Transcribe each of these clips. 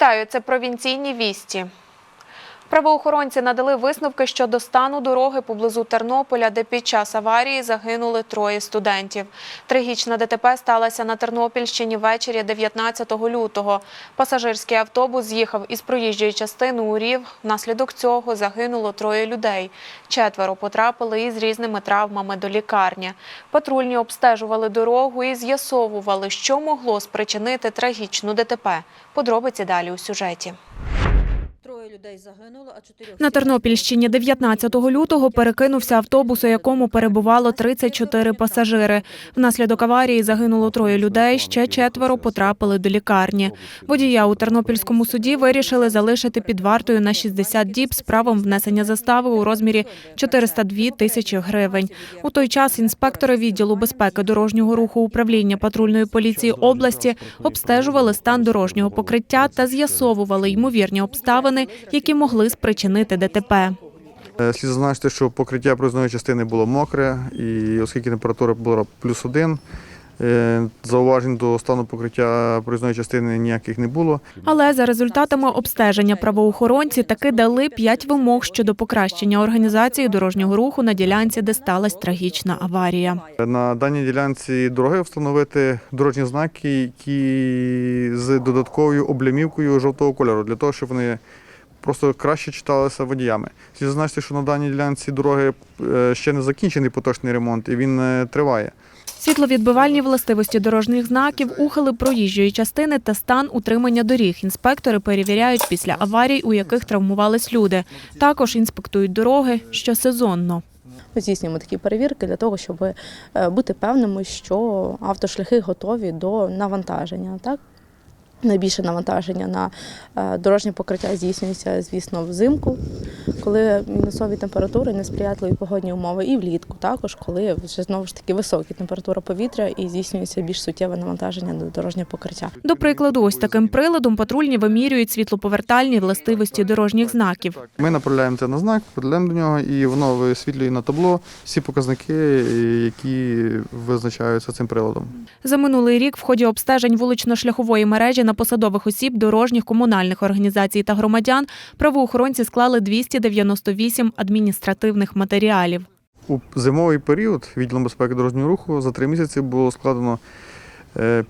Вітаю, це провінційні вісті. Правоохоронці надали висновки щодо стану дороги поблизу Тернополя, де під час аварії загинули троє студентів. Трагічна ДТП сталася на Тернопільщині ввечері 19 лютого. Пасажирський автобус з'їхав із проїжджої частини у рів. Внаслідок цього загинуло троє людей. Четверо потрапили із різними травмами до лікарні. Патрульні обстежували дорогу і з'ясовували, що могло спричинити трагічну ДТП. Подробиці далі у сюжеті. Людей загинуло, а чотирьох На Тернопільщині 19 лютого перекинувся автобус, у якому перебувало 34 пасажири. Внаслідок аварії загинуло троє людей, ще четверо потрапили до лікарні. Водія у Тернопільському суді вирішили залишити під вартою на 60 діб з правом внесення застави у розмірі 402 тисячі гривень. У той час інспектори відділу безпеки дорожнього руху управління патрульної поліції області обстежували стан дорожнього покриття та з'ясовували ймовірні обставини, які могли спричинити ДТП. Е, Слід зазначити, що покриття проїзної частини було мокре, і оскільки температура була плюс один, е, зауважень до стану покриття проїзної частини ніяких не було. Але за результатами обстеження правоохоронці таки дали п'ять вимог щодо покращення організації дорожнього руху на ділянці, де сталася трагічна аварія. На даній ділянці дороги встановити дорожні знаки, які з додатковою облямівкою жовтого кольору, для того, щоб вони просто краще читалися водіями. Слід зазначити, що на даній ділянці дороги е, ще не закінчений поточний ремонт, і він е, триває. Світловідбивальні властивості дорожніх знаків, ухили проїжджої частини та стан утримання доріг. Інспектори перевіряють після аварій, у яких травмувались люди. Також інспектують дороги щосезонно. Ми здійснюємо такі перевірки для того, щоб е, бути певними, що автошляхи готові до навантаження. Так? Найбільше навантаження на е, дорожнє покриття здійснюється, звісно, взимку, коли мінусові температури, несприятливі погодні умови, і влітку також, коли вже знову ж таки високі температура повітря і здійснюється більш суттєве навантаження на дорожнє покриття. До прикладу, ось таким приладом патрульні вимірюють світлоповертальні властивості дорожніх знаків. Ми направляємо це на знак, подаємо до нього, і воно висвітлює на табло всі показники, які визначаються цим приладом. За минулий рік в ході обстежень вулично-шляхової мережі на посадових осіб, дорожніх комунальних організацій та громадян правоохоронці склали 298 адміністративних матеріалів. У зимовий період відділом безпеки дорожнього руху за три місяці було складено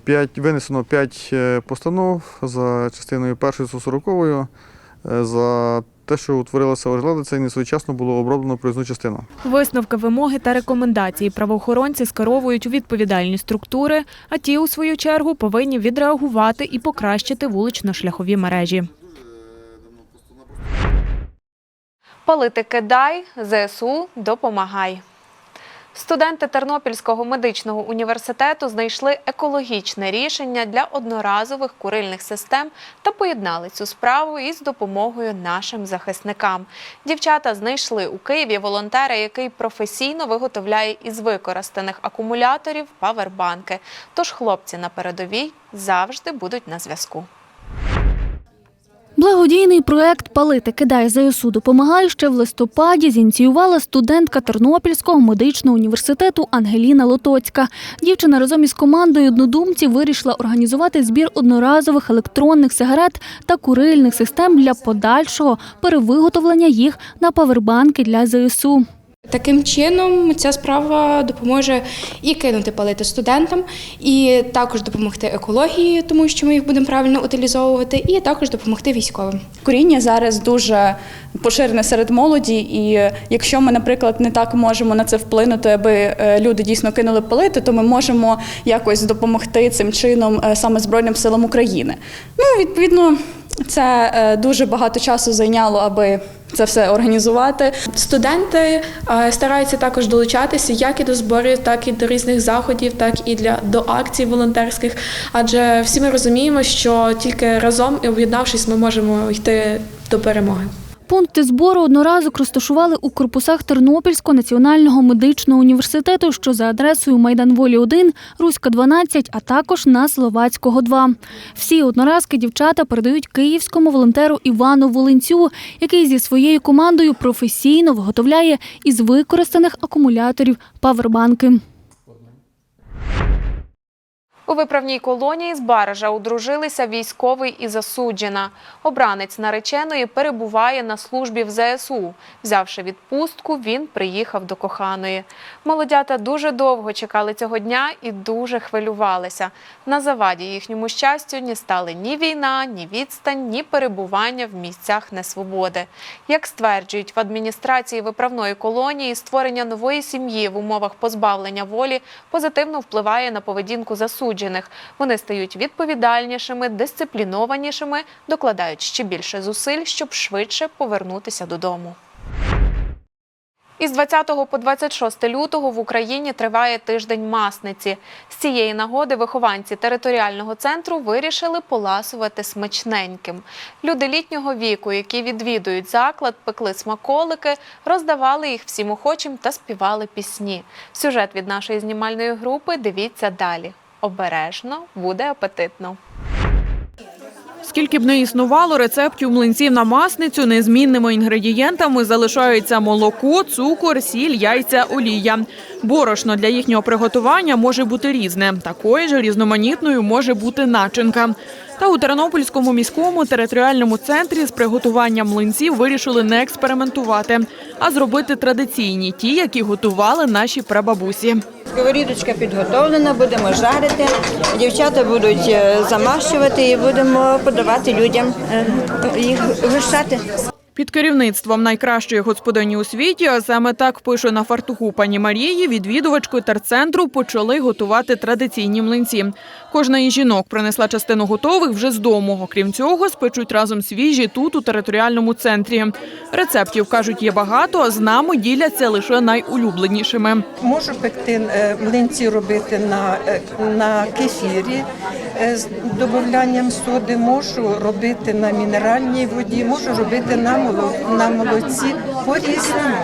5, винесено 5 постанов за частиною першою 140 е, за те, що утворилася ожеледа, це несвоєчасно було оброблено проїзну частину. Висновки, вимоги та рекомендації правоохоронці скеровують у відповідальні структури, а ті, у свою чергу, повинні відреагувати і покращити вулично-шляхові мережі. Палити кидай, ЗСУ допомагай. Студенти Тернопільського медичного університету знайшли екологічне рішення для одноразових курильних систем та поєднали цю справу із допомогою нашим захисникам. Дівчата знайшли у Києві волонтера, який професійно виготовляє із використаних акумуляторів павербанки. Тож хлопці на передовій завжди будуть на зв'язку. Благодійний проект Палити кидай ЗСУ допомагає ще в листопаді. Зініціювала студентка Тернопільського медичного університету Ангеліна Лотоцька. Дівчина разом із командою однодумців вирішила організувати збір одноразових електронних сигарет та курильних систем для подальшого перевиготовлення їх на павербанки для ЗСУ. Таким чином, ця справа допоможе і кинути палити студентам, і також допомогти екології, тому що ми їх будемо правильно утилізовувати, і також допомогти військовим. Куріння зараз дуже поширене серед молоді, і якщо ми, наприклад, не так можемо на це вплинути, аби е, люди дійсно кинули палити, то ми можемо якось допомогти цим чином е, саме Збройним силам України. Ну, відповідно, це е, дуже багато часу зайняло, аби це все організувати. Студенти е, стараються також долучатися як і до зборів, так і до різних заходів, так і для до акцій волонтерських. Адже всі ми розуміємо, що тільки разом і об'єднавшись, ми можемо йти до перемоги. Пункти збору одноразок розташували у корпусах Тернопільського національного медичного університету, що за адресою Майдан Волі 1, Руська 12, а також на Словацького 2. Всі одноразки дівчата передають київському волонтеру Івану Волинцю, який зі своєю командою професійно виготовляє із використаних акумуляторів павербанки. У виправній колонії з Баража одружилися військовий і засуджена. Обранець нареченої перебуває на службі в ЗСУ. Взявши відпустку, він приїхав до коханої. Молодята дуже довго чекали цього дня і дуже хвилювалися. На заваді їхньому щастю ні стали ні війна, ні відстань, ні перебування в місцях несвободи. Як стверджують в адміністрації виправної колонії, створення нової сім'ї в умовах позбавлення волі позитивно впливає на поведінку засуджених. Вони стають відповідальнішими, дисциплінованішими, докладають ще більше зусиль, щоб швидше повернутися додому. Із 20 по 26 лютого в Україні триває тиждень масниці. З цієї нагоди вихованці територіального центру вирішили поласувати смачненьким. Люди літнього віку, які відвідують заклад, пекли смаколики, роздавали їх всім охочим та співали пісні. Сюжет від нашої знімальної групи дивіться далі. Обережно буде апетитно. Скільки б не існувало рецептів млинців на масницю, незмінними інгредієнтами залишаються молоко, цукор, сіль, яйця, олія. Борошно для їхнього приготування може бути різне. Такою ж різноманітною може бути начинка. Та у Тернопільському міському територіальному центрі з приготуванням млинців вирішили не експериментувати, а зробити традиційні ті, які готували наші прабабусі. Сковорідочка підготовлена, будемо жарити. Дівчата будуть е, замащувати і будемо подавати людям е, їх гощати. Під керівництвом найкращої господині у світі, а саме так пише на фартуху пані Марії, відвідувачки терцентру почали готувати традиційні млинці. Кожна із жінок принесла частину готових вже з дому. Окрім цього, спечуть разом свіжі тут, у територіальному центрі. Рецептів, кажуть, є багато, а з нами діляться лише найулюбленішими. Можу пекти е, млинці робити на, е, на кефірі е, з додаванням соди, можу робити на мінеральній воді, можу робити на, на молоці по-різному.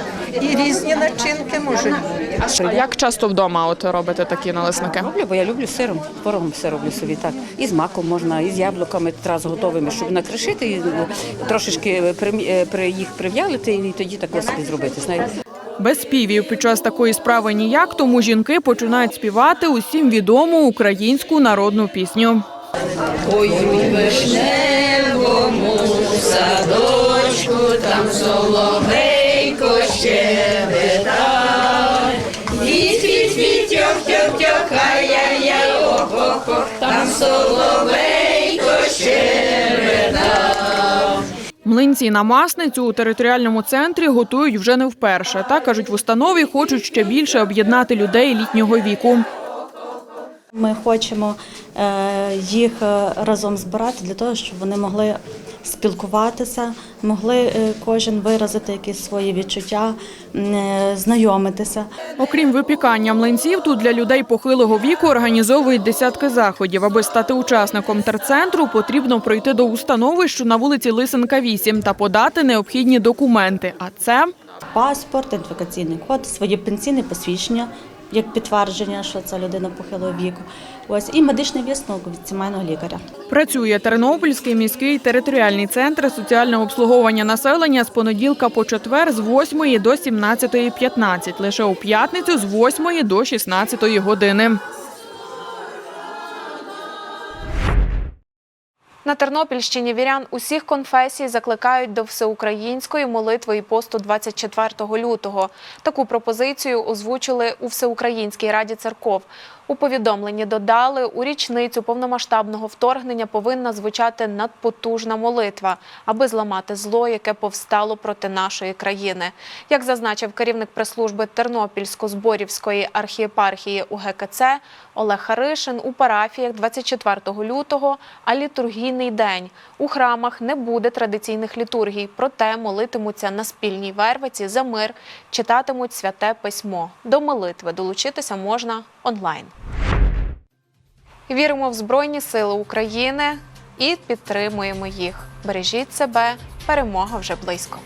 І різні начинки можуть бути. Як часто вдома от робите такі налисники? Роблю, бо я люблю сиром, творогом все роблю собі так. І з маком можна, і з яблуками одразу готовими, щоб накришити, і ну, трошечки е, при їх прив'ялити, і тоді таке собі зробити. Знаєте. Без співів під час такої справи ніяк, тому жінки починають співати усім відому українську народну пісню. Млинці на масницю у територіальному центрі готують вже не вперше. Та кажуть, в установі хочуть ще більше об'єднати людей літнього віку. Ми хочемо е, їх е, разом збирати для того, щоб вони могли спілкуватися, могли е, кожен виразити якісь свої відчуття, е, знайомитися. Окрім випікання млинців, тут для людей похилого віку організовують десятки заходів. Аби стати учасником терцентру, потрібно пройти до установи, що на вулиці Лисенка 8, та подати необхідні документи. А це Паспорт, ідентифікаційний код, своє пенсійне посвідчення. Як підтвердження, що це людина похилого віку, ось і медичний висновок від сімейного лікаря. Працює Тернопільський міський територіальний центр соціального обслуговування населення з понеділка по четвер з 8 до 17.15, лише у п'ятницю з 8 до 16 години. На Тернопільщині вірян усіх конфесій закликають до всеукраїнської молитви і посту 24 лютого. Таку пропозицію озвучили у Всеукраїнській раді церков. У повідомленні додали, у річницю повномасштабного вторгнення повинна звучати надпотужна молитва, аби зламати зло, яке повстало проти нашої країни. Як зазначив керівник прес-служби Тернопільсько-Зборівської архієпархії УГКЦ Олег Харишин, у парафіях 24 лютого, а літургійний день. У храмах не буде традиційних літургій, проте молитимуться на спільній вервиці за мир, читатимуть святе письмо. До молитви долучитися можна онлайн. Віримо в Збройні Сили України і підтримуємо їх. Бережіть себе, перемога вже близько.